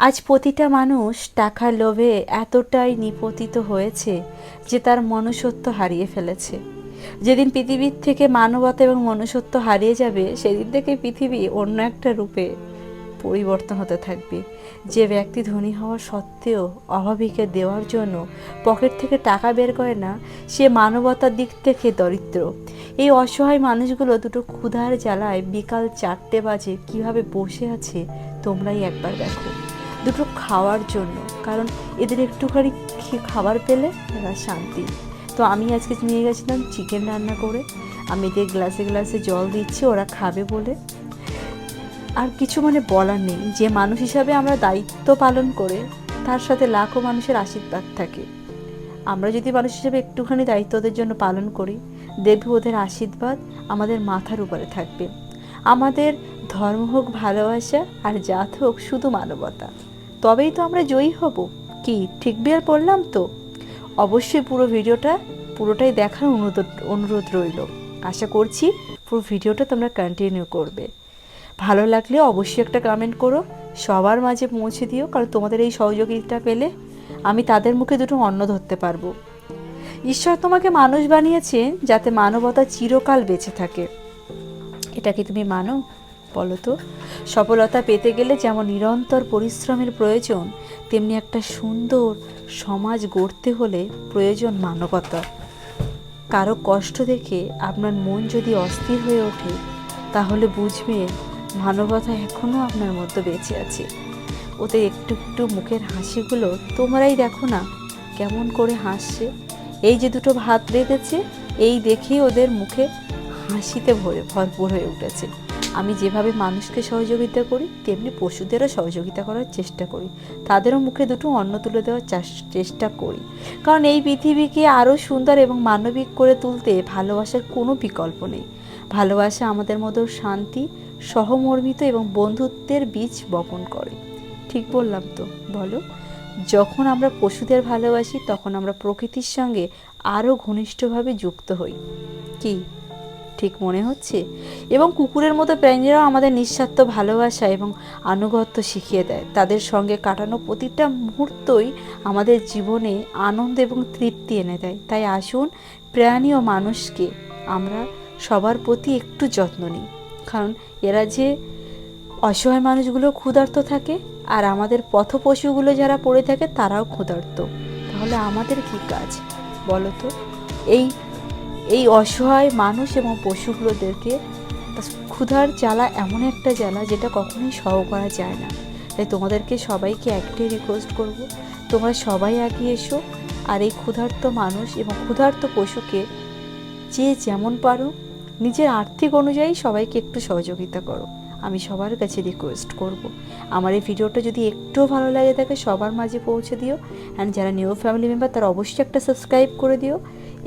আজ প্রতিটা মানুষ টাকার লোভে এতটাই নিপতিত হয়েছে যে তার মনুষ্যত্ব হারিয়ে ফেলেছে। যেদিন পৃথিবীর থেকে মানবতা এবং মনুষ্যত্ব হারিয়ে যাবে, সেদিন থেকে পৃথিবী অন্য একটা রূপে পরিবর্তন হতে থাকবে। যে ব্যক্তি ধনী হওয়া সত্ত্বেও অভাবীকে দেওয়ার জন্য পকেট থেকে টাকা বের করে না, সে মানবতার দিক থেকে দরিদ্র। এই অসহায় মানুষগুলো দুটো ক্ষুধার জ্বালায় বিকাল চারটে বাজে কীভাবে বসে আছে তোমরাই একবার দেখো। খাওয়ার জন্য। কারণ এদের একটুখানি খাবার পেলে এরা শান্তি। তো আমি আজকে নিয়ে গেছিলাম চিকেন রান্না করে। আমি এদের গ্লাসে গ্লাসে জল দিচ্ছি, ওরা খাবে বলে। আর কিছু মানে বলার নেই। যে মানুষ হিসাবে আমরা দায়িত্ব পালন করে, তার সাথে লাখো মানুষের আশীর্বাদ থাকে। আমরা যদি মানুষ হিসেবে একটুখানি দায়িত্ব ওদের জন্য পালন করি দেখবে ওদের আশীর্বাদ আমাদের মাথার উপরে থাকবে। আমাদের ধর্ম হোক ভালোবাসা, আর জাত হোক শুধু মানবতা। তবেই তো আমরা জয়ী হব। কি, ঠিক বিয়ার পড়লাম তো? অবশ্যই পুরো ভিডিওটা, পুরোটাই দেখার অনুরোধ অনুরোধ রইল। আশা করছি পুরো ভিডিওটা তোমরা কন্টিনিউ করবে। ভালো লাগলে অবশ্যই একটা কমেন্ট করো, সবার মাঝে পৌঁছে দিও, কারণ তোমাদের এই সহযোগিতা পেলে আমি তাদের মুখে দুটো অন্ন ধরতে পারব। ঈশ্বর তোমাকে মানুষ বানিয়েছেন যাতে মানবতা চিরকাল বেঁচে থাকে। এটা কি তুমি মানো? বলো তো? সফলতা পেতে গেলে যেমন নিরন্তর পরিশ্রমের প্রয়োজন, তেমনি একটা সুন্দর সমাজ গড়তে হলে প্রয়োজন মানবতা। কারও কষ্ট দেখে আপনার মন যদি অস্থির হয়ে ওঠে, তাহলে বুঝবেন মানবতা এখনও আপনার মধ্যে বেঁচে আছে। ওদের একটু একটু মুখের হাসিগুলো তোমরাই দেখো না, কেমন করে হাসছে। এই যে দুটো ভাত রেখেছে এই দেখেই ওদের মুখে হাসিতে ভরে ভরপুর হয়ে উঠেছে। আমি যেভাবে মানুষকে সহযোগিতা করি, তেমনি পশুদেরও সহযোগিতা করার চেষ্টা করি। তাদেরও মুখে দুটো অন্ন তুলে দেওয়ার চেষ্টা করি। কারণ এই পৃথিবীকে আরও সুন্দর এবং মানবিক করে তুলতে ভালোবাসার কোনো বিকল্প নেই। ভালোবাসা আমাদের মতো শান্তি, সহমর্মিত এবং বন্ধুত্বের বীজ বপন করে। ঠিক বললাম তো? বলো। যখন আমরা পশুদের ভালোবাসি, তখন আমরা প্রকৃতির সঙ্গে আরও ঘনিষ্ঠভাবে যুক্ত হই। কি? ঠিক মনে হচ্ছে? এবং কুকুরের মতো প্রাণীরাও আমাদের নিঃস্বার্থ ভালোবাসা এবং আনুগত্য শিখিয়ে দেয়। তাদের সঙ্গে কাটানো প্রতিটা মুহূর্তই আমাদের জীবনে আনন্দ এবং তৃপ্তি এনে দেয়। তাই আসুন, প্রাণী ও মানুষকে আমরা সবার প্রতি একটু যত্ন নিই। কারণ এরা যে অসহায় মানুষগুলো ক্ষুধার্ত থাকে, আর আমাদের পথ পশুগুলো যারা পড়ে থাকে, তারাও ক্ষুধার্ত। তাহলে আমাদের কি কাজ? বলো তো। এই এই অসহায় মানুষ এবং পশুগুলোদেরকে ক্ষুধার জ্বালা এমন একটা জ্বালা যেটা কখনোই সহ করা যায় না। তাই তোমাদেরকে সবাইকে একটাই রিকোয়েস্ট করব, তোমরা সবাই এগিয়ে এসো আর এই ক্ষুধার্ত মানুষ এবং ক্ষুধার্ত পশুকে যে যেমন পারো, নিজের আর্থিক অনুযায়ী সবাইকে একটু সহযোগিতা করো। আমি সবার কাছে রিকোয়েস্ট করব। আমার এই ভিডিওটা যদি একটুও ভালো লাগে থাকে, সবার মাঝে পৌঁছে দিও। অ্যান্ড যারা নিউ ফ্যামিলি মেম্বার তারা অবশ্যই একটা সাবস্ক্রাইব করে দিও।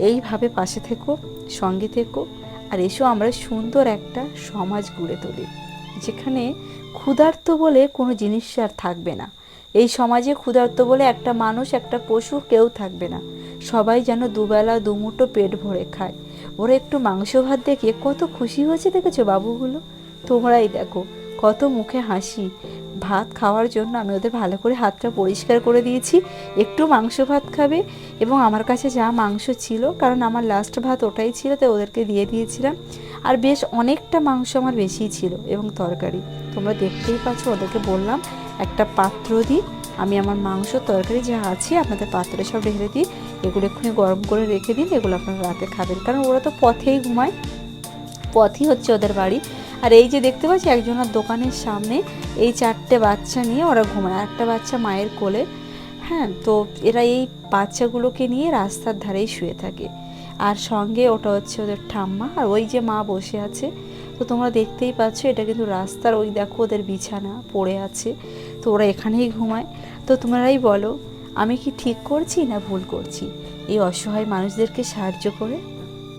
এইভাবে পাশে থেকো, সঙ্গে থেকো, আর এসো আমরা সুন্দর একটা সমাজ গড়ে তুলি, যেখানে ক্ষুধার্ত বলে কোনো জিনিস আর থাকবে না। এই সমাজে ক্ষুধার্ত বলে একটা মানুষ, একটা পশু কেউ থাকবে না। সবাই যেন দুবেলা, দুমুঠো পেট ভরে খায়। ওরা একটু মাংস ভাত দেখে কত খুশি হয়েছে দেখেছ বাবুগুলো? তোমরাই দেখো, কত মুখে হাসি। ভাত খাওয়ার জন্য আমি ওদের ভালো করে হাতটা পরিষ্কার করে দিয়েছি, একটু মাংস ভাত খাবে এবং আমার কাছে যা মাংস ছিল, কারণ আমার লাস্ট ভাত ওটাই ছিল, তাই ওদেরকে দিয়ে দিয়েছিলাম। আর বেশ অনেকটা মাংস আমার বেশিই ছিল এবং তরকারি। তোমরা দেখতেই পাচ্ছ, ওদেরকে বললাম, একটা পাত্র দিই, আমি আমার মাংস, তরকারি যা আছে, আপনাদের পাত্রে সব ঢেলে দিই, এগুলো এক্ষুনি গরম করে রেখে দিন, এগুলো আপনারা রাতে খাবেন। কারণ ওরা তো পথেই ঘুমায়, পথই হচ্ছে ওদের বাড়ি। আর এই যে দেখতে পাচ্ছি একজনের দোকানের সামনে এই চারটে বাচ্চা নিয়ে ওরা ঘুমায়। একটা বাচ্চা মায়ের কোলে। হ্যাঁ তো এরা এই বাচ্চাগুলোকে নিয়ে রাস্তার ধারেই শুয়ে থাকে। আর সঙ্গে ওটা হচ্ছে ওদের ঠাম্মা আর ওই যে মা বসে আছে। তো তোমরা দেখতেই পাচ্ছ এটা কিন্তু রাস্তার ওই দেখো ওদের বিছানা পড়ে আছে। তো ওরা এখানেই ঘুমায়। তো তোমরাই বলো, আমি কি ঠিক করছি না ভুল করছি? এই অসহায় মানুষদেরকে সাহায্য করে?